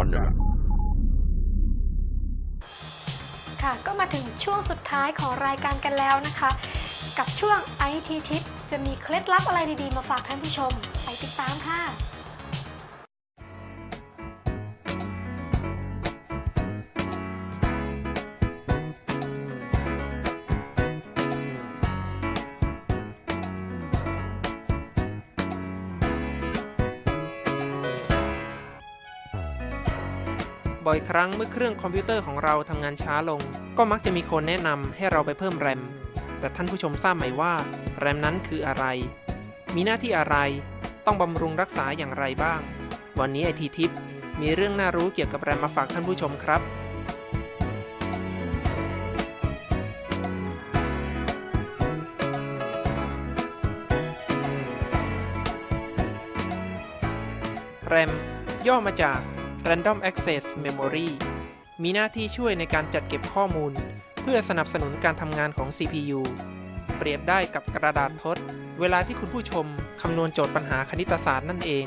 อนอย่างนั้นค่ะก็มาถึงช่วงสุดท้ายของรายการกันแล้วนะคะ กับช่วง IT ทิปจะมีเคล็ดลับอะไรดีๆ มาฝากท่านผู้ชม ไปติดตามค่ะ บ่อยครั้งเมื่อเครื่องคอมพิวเตอร์ของเราทำงานช้าลง ก็มักจะมีคนแนะนำให้เราไปเพิ่มแรม แต่ท่านผู้ชมทราบไหมว่าแรมนั้นคืออะไร มีหน้าที่อะไร ต้องบำรุงรักษาอย่างไรบ้าง วันนี้ไอทีทิปมีเรื่องน่ารู้เกี่ยวกับแรมมาฝากท่านผู้ชมครับแรมย่อมาจาก Random Access Memory มีหน้าที่ช่วยในการจัดเก็บข้อมูล เพื่อสนับสนุนการทำงานของ CPU เปรียบได้กับกระดาษทด เวลาที่คุณผู้ชมคำนวณโจทย์ปัญหาคณิตศาสตร์นั่นเอง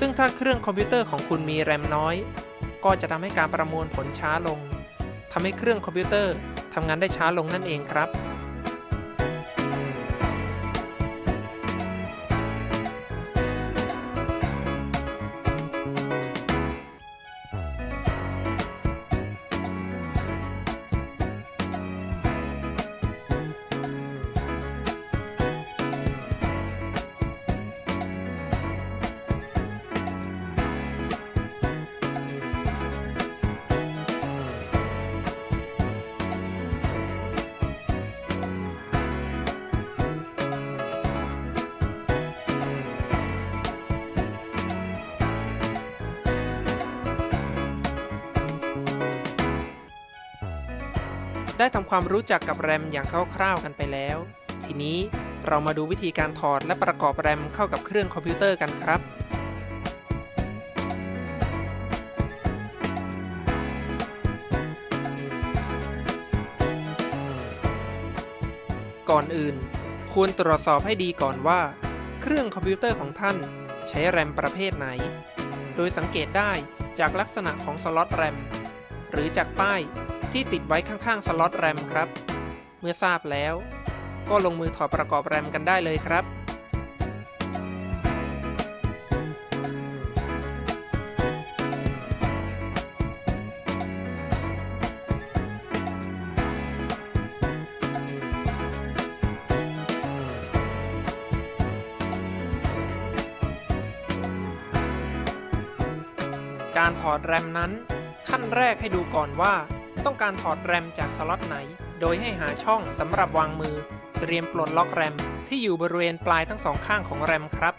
ซึ่งถ้าเครื่องคอมพิวเตอร์ของคุณมีแรมน้อย ก็จะทำให้การประมวลผลช้าลงทำให้เครื่องคอมพิวเตอร์ทำงานได้ช้าลงนั่นเองครับ ได้ทำความรู้จักกับแรมอย่างคร่าวๆกันไปแล้ว ทีนี้เรามาดูวิธีการถอดและประกอบแรมเข้ากับเครื่องคอมพิวเตอร์กันครับ ก่อนอื่น ควรตรวจสอบให้ดีก่อนว่า เครื่องคอมพิวเตอร์ของท่านใช้แรมประเภทไหน โดยสังเกตได้จากลักษณะของสล็อตแรม หรือจากป้าย ที่ติดไว้ข้างๆสล็อตแรมครับ เมื่อทราบแล้ว ก็ลงมือถอดประกอบแรมกันได้เลยครับการถอดแรมนั้น ขั้นแรกให้ดูก่อนว่า ต้องการถอดแรมจากสล็อตไหน โดยให้หาช่องสำหรับวางมือ เตรียมปลดล็อกแรมที่อยู่บริเวณปลายทั้งสองข้างของแรมครับ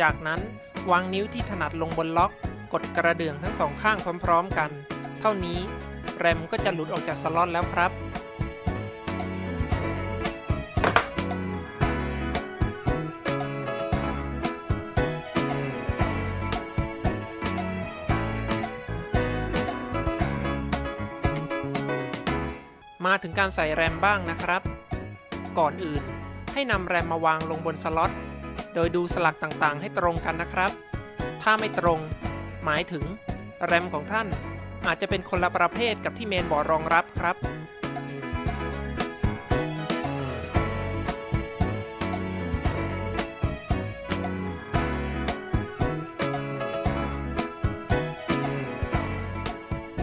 จากนั้นวางนิ้วที่ถนัดลงบนล็อก กดกระเดื่องทั้งสองข้างพร้อม ๆ กัน เท่านี้ แรมก็จะหลุดออกจากสล็อตแล้วครับ มาถึงการใส่แรมบ้างนะครับ ก่อนอื่นให้นำแรมมาวางลงบนสล็อต โดยดูสลักต่างๆ ให้ตรงกันนะครับ ถ้าไม่ตรง หมายถึง แรมของท่านอาจจะเป็นคนละประเภทกับที่เมนบอร์ดรองรับครับ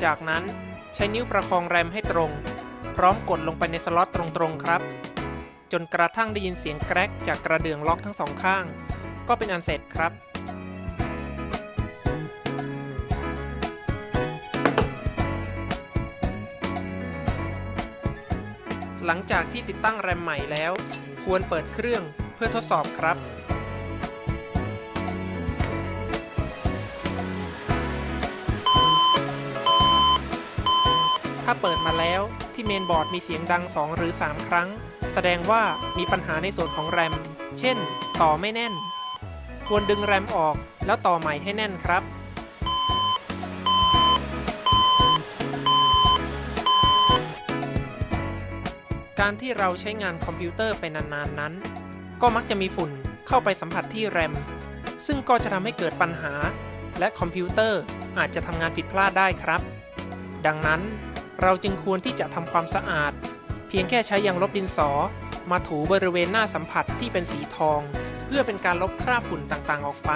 จากนั้นใช้นิ้วประคองแรมให้ตรง ร้อมกดลงไปในสล็อตตรงๆครับ จนกระทั่งได้ยินเสียงแกรกจากกระเดื่องล็อกทั้งสองข้าง ก็เป็นอันเสร็จครับหลังจากที่ติดตั้งแรมใหม่แล้ว ควรเปิดเครื่องเพื่อทดสอบครับ ถ้าเปิดมาแล้วที่เมนบอร์ดมีเสียงดัง 2 หรือ 3 ครั้ง แสดงว่ามีปัญหาในส่วนของแรม เช่น ต่อไม่แน่น ควรดึงแรมออกแล้วต่อใหม่ให้แน่นครับการที่เราใช้งานคอมพิวเตอร์ไปนานๆนั้น ก็มักจะมีฝุ่นเข้าไปสัมผัสที่แรม ซึ่งก็จะทำให้เกิดปัญหา และคอมพิวเตอร์อาจจะทำงานผิดพลาดได้ครับ ดังนั้น เราจึงควรที่จะทำความสะอาด เพียงแค่ใช้ยางลบดินสอ มาถูบริเวณหน้าสัมผัสที่เป็นสีทอง เพื่อเป็นการลบคราบฝุ่นต่างๆออกไป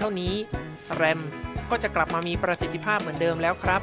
เท่านี้แรมก็จะกลับมามีประสิทธิภาพเหมือนเดิมแล้วครับ